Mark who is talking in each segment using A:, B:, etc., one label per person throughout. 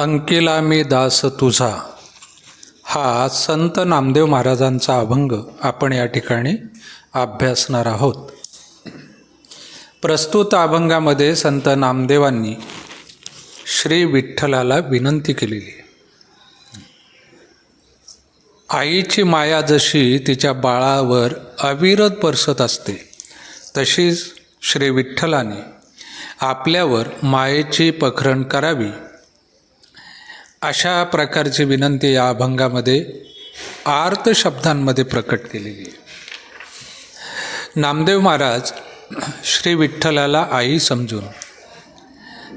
A: अंकिला मी दास तुझा. हा संत नामदेव महाराजांचा अभंग आपण या ठिकाणी अभ्यासणार आहोत. प्रस्तुत अभंगामध्ये संत नामदेवांनी श्री विठ्ठलाला विनंती केलेली आईची माया जशी तिच्या बाळावर अविरत बरसत असते तशीच श्री विठ्ठलाने आपल्यावर मायेची पखरण करावी अशा प्रकारची विनंती या अभंगामध्ये आर्त शब्दांमध्ये प्रकट केलेली आहे. नामदेव महाराज श्री विठ्ठलाला आई समजून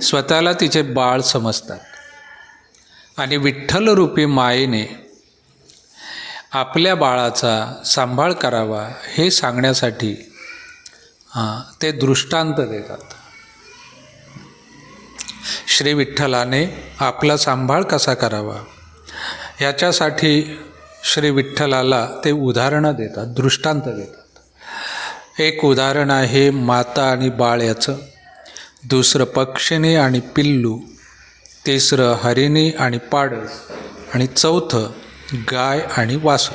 A: स्वतःला तिचे बाळ समजतात आणि विठ्ठलरूपी मायेने आपल्या बाळाचा सांभाळ करावा हे सांगण्यासाठी ते दृष्टांत देतात. श्री विठ्ठलाने आपला सांभाळ कसा करावा? याच्यासाठी श्री विठ्ठलाला ते उदाहरणं देतात दृष्टांत देतात. एक उदाहरण आहे माता आणि बाळ याचं. दुसरं पक्षिणी आणि पिल्लू. तिसरं हरिणी आणि पाडस आणि चौथं गाय आणि वासू.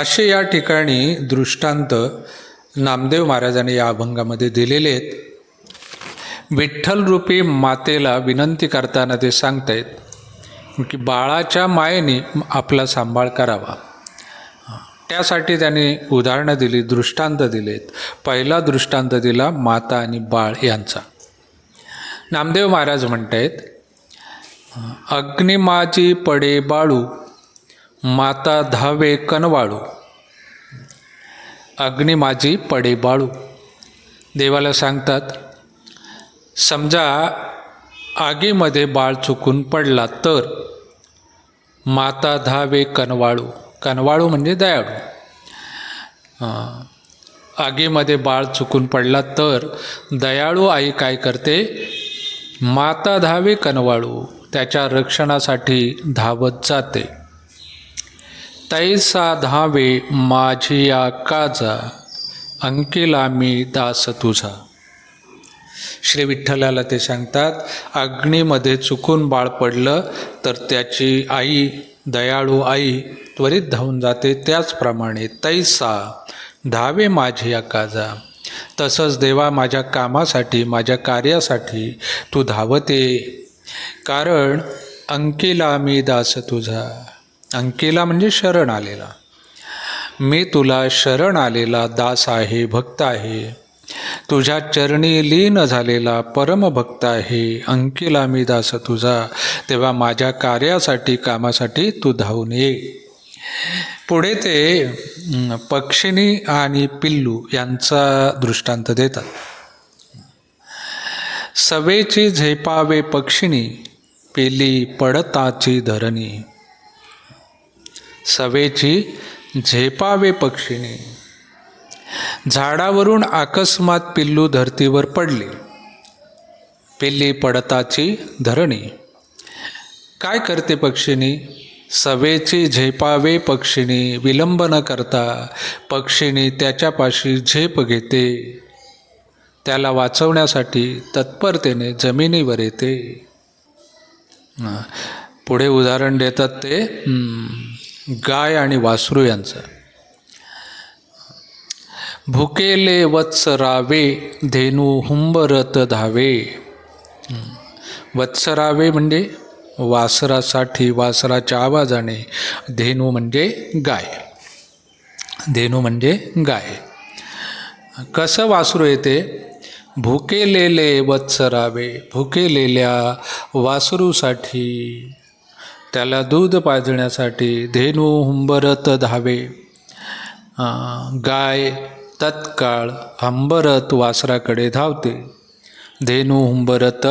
A: असे या ठिकाणी दृष्टांत नामदेव महाराजांनी या अभंगामध्ये दिलेले आहेत. विठ्ठलरूपी मातेला विनंती करताना ते सांगतायत की बाळाच्या मायेने आपला सांभाळ करावा. त्यासाठी त्यांनी उदाहरणं दिली दृष्टांत दिलेत. पहिला दृष्टांत दिला माता आणि बाळ यांचा. नामदेव महाराज म्हणत आहेत अग्निमाजी पडे बाळू माता धावे कनवाळू. अग्निमाजी पडे बाळू. देवाला सांगतात समजा आगीमध्ये बाळ चुकून पडला तर माता धावे कनवाळू. कनवाळू म्हणजे दयाळू. आगीमध्ये बाळ चुकून पडला तर दयाळू आई काय करते? माता धावे कनवाळू. त्याच्या रक्षणासाठी धावत जाते. तैसा धावे माझी या काजा. अंकिला मी दास तुझा. श्री विठ्ठलाला ते सांगतात अग्नीमध्ये चुकून बाळ पडलं तर त्याची आई दयाळू आई त्वरित धावून जाते त्याचप्रमाणे तैसा धावे माझी या काजा. तसंच देवा माझ्या कामासाठी माझ्या कार्यासाठी तू धावते कारण अंकिला मी दास तुझा. अंकिला म्हणजे शरण आलेला. मी तुला शरण आलेला दास आहे भक्त आहे. तुझ्या चरणी लीन झालेला परमभक्त आहे. अंकिला मी दास तुझा. तेव्हा माझ्या कार्यासाठी कामासाठी तू धावून ये. पुढे ते पक्षिणी आणि पिल्लू यांचा दृष्टांत देतात. सवेची झेपावे पक्षिणी पेली पडताची धरणी. सवेची झेपावे पक्षिणी झाडावरून अकस्मात पिल्लू धरतीवर पडले. पिल्ली पडताची धरणी. काय करते पक्षिणी? सवेची झेपावे पक्षिणी विलंब न करता पक्षिणी त्याच्यापाशी झेप घेते. त्याला वाचवण्यासाठी तत्परतेने जमिनीवर येते. पुढे उदाहरण देतात ते गाय आणि वासरू यांचं. भुकेले वत्सरावे धेनू हुंबरत धावे. वत्सरावे म्हणजे वासरासाठी वासराच्या आवाजाने. धेनू म्हणजे गाय. धेनू म्हणजे गाय. कसं वासरू येते? भुकेलेले वत्सरावे भुकेलेल्या वासरूसाठी. त्याला दूध पाजण्यासाठी धेनू हुंबरत धावे. गाय तत्काळ हंबरत वासराकडे धावते. धेनू हुंबरत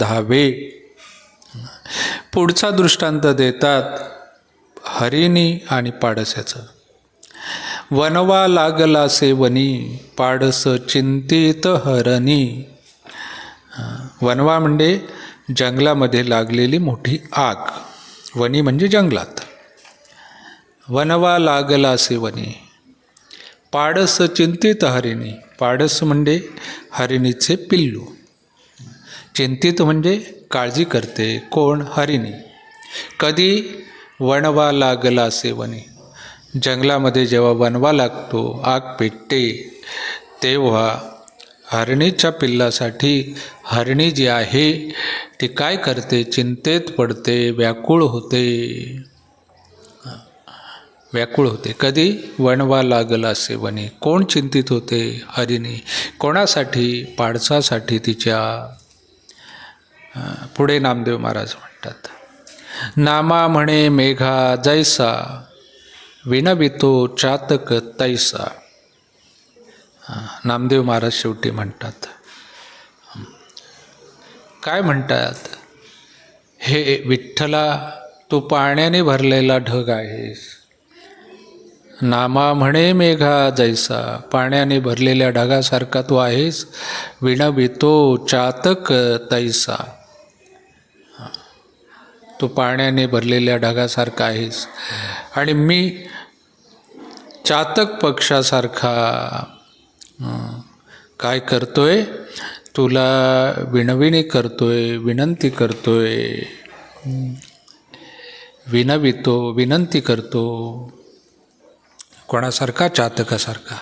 A: धावे. पुढचा दृष्टांत देतात हरिणी आणि पाडसाचं वनवा लागला सेवनी पाडस चिंतित हरणी. वनवा म्हणजे जंगलामध्ये लागलेली मोठी आग. वनी म्हणजे जंगलात. वनवा लागला सेवनी पाडस चिंतित हरिणी. पाडस म्हणजे हरिणीचे पिल्लू. चिंतित म्हणजे काळजी करते कोण? हरिणी. कधी वणवा लागला सेवनी जंगलामध्ये जेव्हा वनवा लागतो आग पेटते तेव्हा हरणीच्या पिल्लासाठी हरणी जी आहे ती काय करते? चिंतेत पडते व्याकुळ होते. व्याकुळ होते. कधी वणवा लागला सेवने कोण चिंतित होते? हरिणी. कोणासाठी? पाडसासाठी तिच्या पुढे नामदेव महाराज म्हणतात. नामा म्हणे मेघा जैसा विनवितो चातक तैसा. नामदेव महाराज शेवटी म्हणतात. काय म्हणतात? हे विठ्ठला तू पाण्याने भरलेला ढग आहेस. नामा म्हणे मेघा जैसा पाण्याने भरलेल्या ढगासारखा तू आहेस विणवितो चातक तैसा. तू पाण्याने भरलेल्या ढगासारखा आहेस. आणि मी चातक पक्षासारखा काय करतोय? तुला विणविणी करतोय विनंती करतोय. विनवितो विनंती करतो. कोणासारखा? चातकासारखा.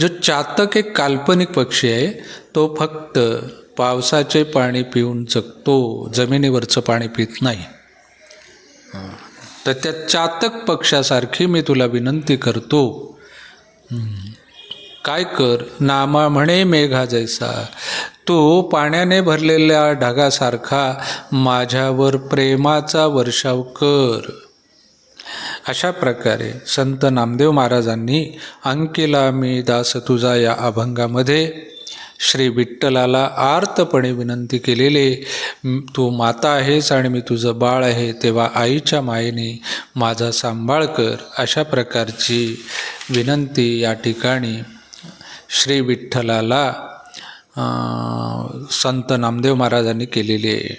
A: जो चातक एक काल्पनिक पक्षी आहे तो फक्त पावसाचे पाणी पिऊन जगतो जमिनीवरचं पाणी पित नाही. तर त्या चातक पक्षासारखी मी तुला विनंती करतो. काय कर? नामा म्हणे मेघा जैसा. तू पाण्याने भरलेल्या ढगासारखा माझ्यावर प्रेमाचा वर्षाव कर. अशा प्रकारे संत नामदेव महाराजांनी अंकिला मी दास तुझा या अभंगामध्ये श्री विठ्ठलाला आर्तपणे विनंती केलेले तू माता आहेस आणि मी तुझं बाळ आहे तेव्हा आईच्या मायेने माझा सांभाळ कर अशा प्रकारची विनंती या ठिकाणी श्री विठ्ठलाला संत नामदेव महाराजांनी केलेली आहे.